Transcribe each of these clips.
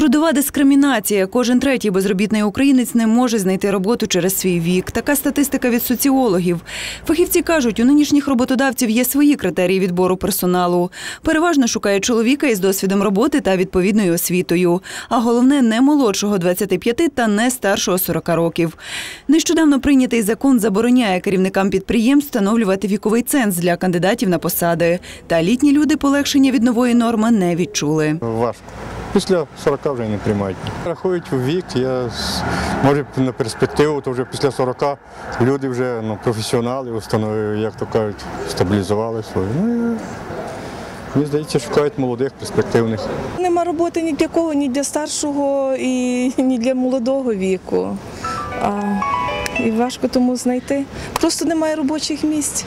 Трудова дискримінація. Кожен третій безробітний українець не може знайти роботу через свій вік. Така статистика від соціологів. Фахівці кажуть, у нинішніх роботодавців є свої критерії відбору персоналу. Переважно шукають чоловіка із досвідом роботи та відповідною освітою. А головне не молодшого 25 та не старшого 40 років. Нещодавно прийнятий закон забороняє керівникам підприємств встановлювати віковий ценз для кандидатів на посади. Та літні люди полегшення від нової норми не відчули. Важко. Після 40 вже не приймають. Рахують у вік, я може на перспективу, то вже після 40 люди вже ну, професіонали, установили, як то кажуть, стабілізували свою. Ну, мені здається, шукають молодих, перспективних. Нема роботи ні для кого, ні для старшого і ні для молодого віку. А, і важко тому знайти. Просто немає робочих місць.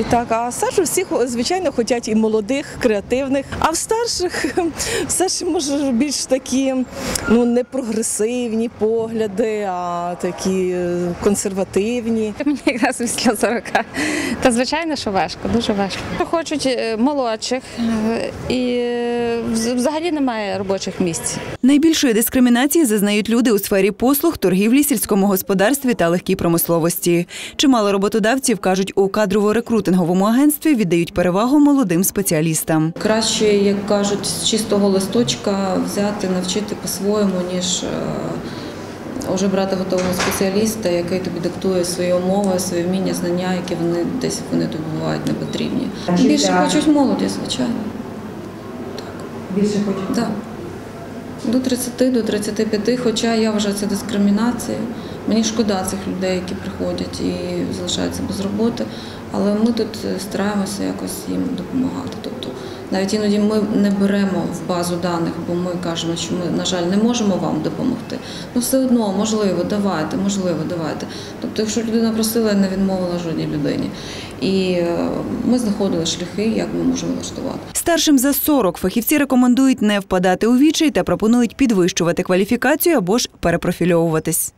І так, а старші всі, звичайно, хочуть і молодих, креативних. А в старших, старші, може, більш такі ну, не прогресивні погляди, а такі е, консервативні. Мені якраз після 40. Та звичайно, що важко, дуже важко. Хочуть е, молодших е, і взагалі немає робочих місць. Найбільшої дискримінації зазнають люди у сфері послуг, торгівлі, сільському господарстві та легкій промисловості. Чимало роботодавців кажуть, у кадрово-рекрутинговому агентстві віддають перевагу молодим спеціалістам. Краще, як кажуть, з чистого листочка взяти, навчити по-своєму, ніж е, вже брати готового спеціаліста, який тобі диктує свої умови, свої вміння, знання, які вони десь вони тобі бувають не потрібні. Більше хочуть молоді, звичайно. Так. Більше хочуть. Так. До 30, до 35, хоча я вважаю це дискримінацією. Мені шкода цих людей, які приходять і залишаються без роботи, але ми тут стараємося якось їм допомагати. Тобто навіть іноді ми не беремо в базу даних, бо ми кажемо, що ми, на жаль, не можемо вам допомогти. Ну все одно, можливо, давайте, можливо, давайте. Тобто, якщо людина просила, я не відмовила жодній людині. І е, ми знаходили шляхи, як ми можемо влаштувати. Старшим за 40 фахівці рекомендують не впадати у вічай та пропонують підвищувати кваліфікацію або ж перепрофільовуватись.